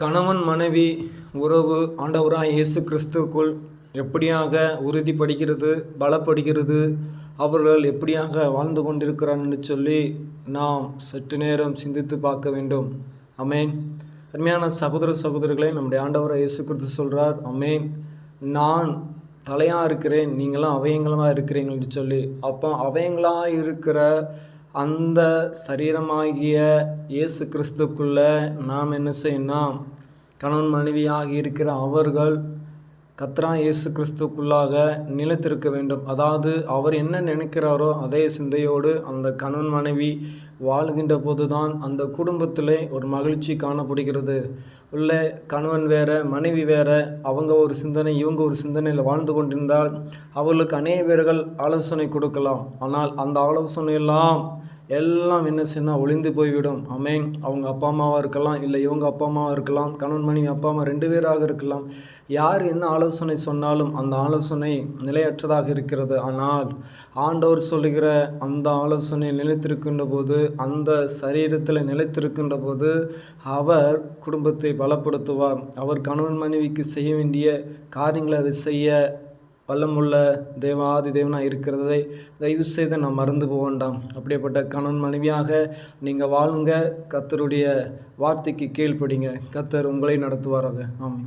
கணவன் மனைவி உறவு ஆண்டவராக இயேசு கிறிஸ்துவுக்குள் எப்படியாக உறுதிப்படுகிறது பலப்படுகிறது அவர்கள் எப்படியாக வாழ்ந்து கொண்டிருக்கிறான்னு சொல்லி நாம் சற்று நேரம் சிந்தித்து பார்க்க வேண்டும். அமேன் அருமையான சகோதர சகோதரிகளை நம்முடைய ஆண்டவராக இயேசு கிறிஸ்து சொல்கிறார் அமேன் நான் தலையாக இருக்கிறேன் நீங்களாம் அவயங்களாக இருக்கிறீங்கன்னு சொல்லி அப்போ அவயங்களாக இருக்கிற அந்த சரீரமாகிய இயேசு கிறிஸ்துக்குள்ளே நாம் என்ன செய்யணும்? கணவன் மனைவியாக இருக்கிற அவர்கள் கத்ரா இயேசு கிறிஸ்துக்குள்ளாக நிலைத்திருக்க வேண்டும். அதாவது அவர் என்ன நினைக்கிறாரோ அதே சிந்தையோடு அந்த கணவன் மனைவி வாழ்கின்ற போதுதான் அந்த குடும்பத்திலே ஒரு மகிழ்ச்சி காணப்படுகிறது. உள்ள கணவன் வேற மனைவி வேற அவங்க ஒரு சிந்தனை இவங்க ஒரு சிந்தனையில் வாழ்ந்து கொண்டிருந்தால் அவர்களுக்கு அநேக பேர்கள் ஆலோசனை கொடுக்கலாம். ஆனால் அந்த ஆலோசனையெல்லாம் எல்லாம் என்ன செய்யணும் ஒளிந்து போய்விடும். அமேன் அவங்க அப்பா அம்மாவாக இருக்கலாம் இல்லை இவங்க அப்பா அம்மாவாக இருக்கலாம் கணவன் மனைவி அப்பா அம்மா ரெண்டு பேராக இருக்கலாம். யார் என்ன ஆலோசனை சொன்னாலும் அந்த ஆலோசனை நிலையற்றதாக இருக்கிறது. ஆனால் ஆண்டவர் சொல்லுகிற அந்த ஆலோசனை நிலைத்திருக்கின்ற போது அந்த சரீரத்தில் நிலைத்திருக்கின்ற போது அவர் குடும்பத்தை பலப்படுத்துவார். அவர் கணவன் மனைவிக்கு செய்ய வேண்டிய காரியங்களை அதை செய்ய வல்லமுள்ள தேவாதி தேவனாக இருக்கிறதை தயவு செய்து நாம் மறந்து போக வேண்டாம். அப்படிப்பட்ட கணவன் மனைவியாக நீங்கள் வாழுங்க. கத்தருடைய வார்த்தைக்கு கீழ்ப்படிங்க. கத்தர் உங்களை நடத்துவாராக. ஆமாம்